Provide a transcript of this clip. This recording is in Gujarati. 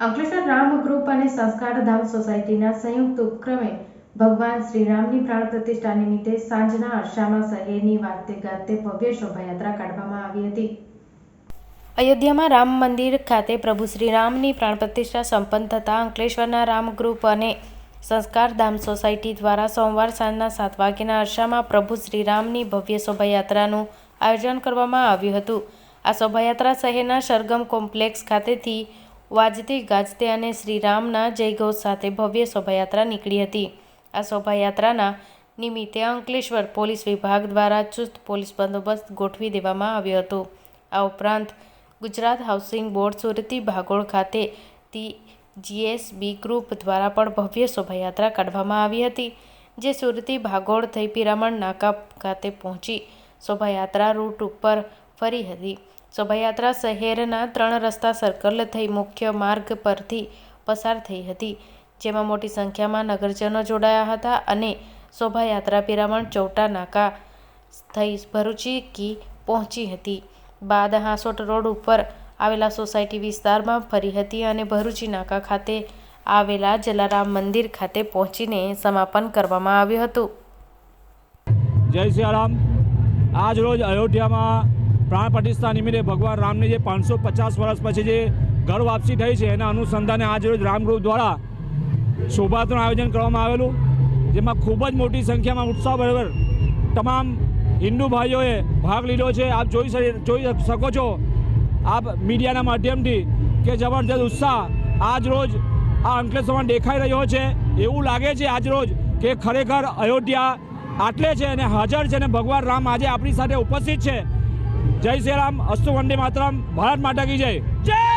અંકલેશ્વર રામ ગ્રુપ અને સંસ્કારધામ સોસાયટીના સંયુક્ત ઉપક્રમે ભગવાન શ્રીરામની પ્રાણ પ્રતિષ્ઠા નિમિત્તે સાંજના અરસામાં શહેરની વાતે ગાતે ભવ્ય શોભાયાત્રા કાઢવામાં આવી હતી. અયોધ્યામાં રામ મંદિર ખાતે પ્રભુ શ્રીરામની પ્રાણ પ્રતિષ્ઠા સંપન્ન થતાં અંકલેશ્વરના રામ ગ્રુપ અને સંસ્કારધામ સોસાયટી દ્વારા સોમવાર સાંજના સાત વાગ્યાના અરસામાં પ્રભુ શ્રીરામની ભવ્ય શોભાયાત્રાનું આયોજન કરવામાં આવ્યું હતું. આ શોભાયાત્રા શહેરના સરગમ કોમ્પ્લેક્સ ખાતેથી વાજતે, ગાજતે અને શ્રીરામના જયઘોષ સાથે ભવ્ય શોભાયાત્રા નીકળી હતી. આ શોભાયાત્રાના નિમિત્તે અંકલેશ્વર પોલીસ વિભાગ દ્વારા ચુસ્ત પોલીસ બંદોબસ્ત ગોઠવી દેવામાં આવ્યો હતો. આ ઉપરાંત ગુજરાત હાઉસિંગ બોર્ડ સુરતી ભાગોળ ખાતે તી જીએસબી ગ્રુપ દ્વારા પણ ભવ્ય શોભાયાત્રા કાઢવામાં આવી હતી, જે સુરતી ભાગોળ થઈ પિરામણ નાકા ખાતે પહોંચી શોભાયાત્રા રૂટ ઉપર ફરી હતી. શોભાયાત્રા શહેરના ત્રણ રસ્તા સર્કલ થઈ મુખ્ય માર્ગ પરથી પસાર થઈ હતી, જેમાં મોટી સંખ્યામાં નગરજનો જોડાયા હતા અને શોભાયાત્રા પિરામણ ચૌટા નાકા થઈ ભરૂચી કી પહોંચી હતી. બાદ હાંસોટ રોડ ઉપર આવેલા સોસાયટી વિસ્તારમાં ફરી હતી અને ભરૂચી નાકા ખાતે આવેલા જલારામ મંદિર ખાતે પહોંચીને સમાપન કરવામાં આવ્યું હતું. જય સિયારામ. આજ રોજ અયોધ્યામાં પ્રાણ પ્રતિષ્ઠા નિમિત્તે ભગવાન રામને જે પાંચસો પચાસ વર્ષ પછી જે ઘર વાપસી થઈ છે, એના અનુસંધાને આજ રોજ રામગૃહ દ્વારા શોભાયાત્રાનું આયોજન કરવામાં આવેલું. જેમાં ખૂબ જ મોટી સંખ્યામાં ઉત્સાહભેર તમામ હિન્દુ ભાઈઓએ ભાગ લીધો છે. આપ જોઈ જોઈ શકો છો આપ મીડિયાના માધ્યમથી કે જબરજસ્ત ઉત્સાહ આજ રોજ આ અંકલેશ્વરમાં દેખાઈ રહ્યો છે. એવું લાગે છે આજ રોજ કે ખરેખર અયોધ્યા આટલે છે અને હાજર છે અને ભગવાન રામ આજે આપણી સાથે ઉપસ્થિત છે. જય શ્રી રામ અસ્તુ વંદે માતરમ ભારત માતા કી જય. જય